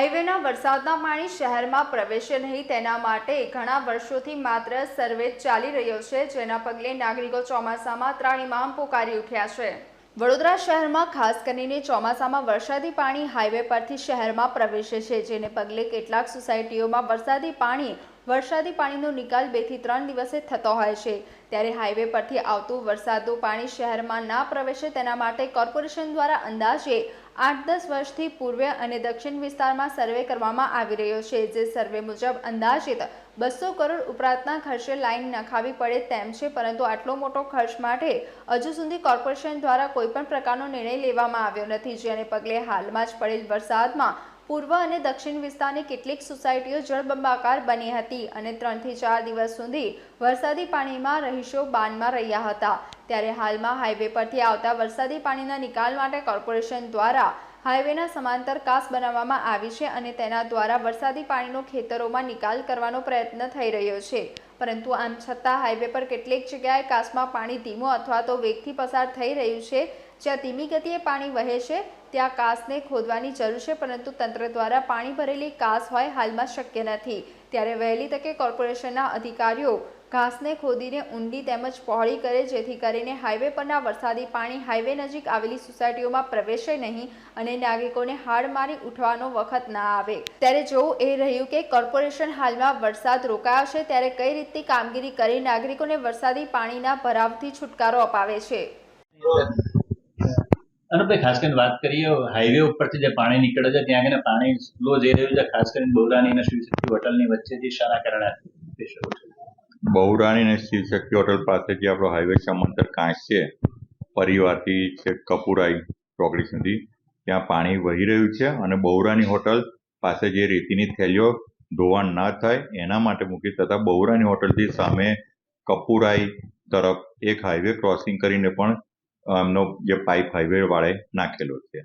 હાઈવેના વરસાદના પાણી શહેરમાં પ્રવેશે નહીં, તેના માટે ઘણા વર્ષોથી માત્ર સર્વે ચાલી રહ્યો છે, જેના પગલે નાગરિકો ચોમાસામાં ત્રાણીમામ પોકારી ઉઠ્યા છે. વડોદરા શહેરમાં ખાસ કરીને ચોમાસામાં વરસાદી પાણી હાઈવે પરથી શહેરમાં પ્રવેશે છે, જેને પગલે કેટલાક સોસાયટીઓમાં વરસાદી પાણી વરસાદી પાણીનો નિકાલ બેથી ત્રણ દિવસે થતો હોય છે. ત્યારે હાઈવે પરથી આવતું વરસાદનું પાણી શહેરમાં ના પ્રવેશે તેના માટે કોર્પોરેશન દ્વારા અંદાજે આઠ દસ વર્ષથી પૂર્વે અને દક્ષિણ વિસ્તારમાં સર્વે કરવામાં આવી રહ્યો છે. જે સર્વે મુજબ અંદાજિત બસો કરોડ ઉપરાંતના ખર્ચે લાઈન નખાવી પડે તેમ છે, પરંતુ આટલો મોટો ખર્ચ માટે હજુ સુધી કોર્પોરેશન દ્વારા કોઈપણ પ્રકારનો નિર્ણય લેવામાં આવ્યો નથી. જેને પગલે હાલમાં જ પડેલ વરસાદમાં પૂર્વ અને દક્ષિણ વિસ્તારની કેટલીક સોસાયટીઓ જળબંબાકાર બની હતી અને ત્રણથી ચાર દિવસ સુધી વરસાદી પાણીમાં રહીશો બાનમાં રહ્યા હતા. ત્યારે હાલમાં હાઈવે પરથી આવતા વરસાદી પાણીના નિકાલ માટે કોર્પોરેશન દ્વારા હાઈવેના સમાંતર કાસ બનાવવામાં આવી છે અને તેના દ્વારા વરસાદી પાણીનો ખેતરોમાં નિકાલ કરવાનો પ્રયત્ન થઈ રહ્યો છે. પરંતુ આમ છતાં હાઈવે પર કેટલીક જગ્યાએ કાસમાં પાણી ધીમો અથવા તો વેગથી પસાર થઈ રહ્યું છે. જ્યાં ધીમી ગતિએ પાણી વહે છે, ત્યાં કાસને ખોદવાની જરૂર છે, પરંતુ તંત્ર દ્વારા પાણી ભરેલી કાસ હોય હાલમાં શક્ય નથી. ત્યારે વહેલી તકે કોર્પોરેશનના અધિકારીઓ ઘાસને ખોદીને ઊંડી તેમજ પહોળી કરે, જેથી કરીને હાઈવે પરના વરસાદી પાણી હાઈવે નજીક આવેલી સોસાયટીઓમાં પ્રવેશે નહીં અને નાગરિકોને હાડ મારી ઉઠવાનો વખત ના આવે. ત્યારે જોવું એ રહ્યું કે કોર્પોરેશન હાલમાં વરસાદ રોકાયો છે, ત્યારે કઈ રીતની કામગીરી કરી નાગરિકોને વરસાદી પાણીના ભરાવથી છુટકારો અપાવે છે? અને ભાઈ, ખાસ કરીને વાત કરીએ, હાઈવે ઉપરથી જે પાણી નીકળે છે, ત્યાં પાણી સ્લો જઈ રહ્યું છે, ખાસ કરીને બૌરાની અને શિવશક્તિ હોટલની વચ્ચે જે સારા કારણે શરૂ છે. બહુરાણી અને શિવશક્તિ હોટલ પાસે જે આપણો હાઈવે સમાંતર કાંચ છે, પરિવારથી છે કપુરાઈ ચોકડી સુધી, ત્યાં પાણી વહી રહ્યું છે અને બહુરાની હોટલ પાસે જે રેતીની થેલીઓ ધોવાણ ના થાય, એના માટે મૂકી તથા બહુરાની હોટલથી સામે કપુરાઈ તરફ એક હાઈવે ક્રોસિંગ કરીને પણ એમનો જે પાઇપ હાઈવે વાળે નાખેલો છે.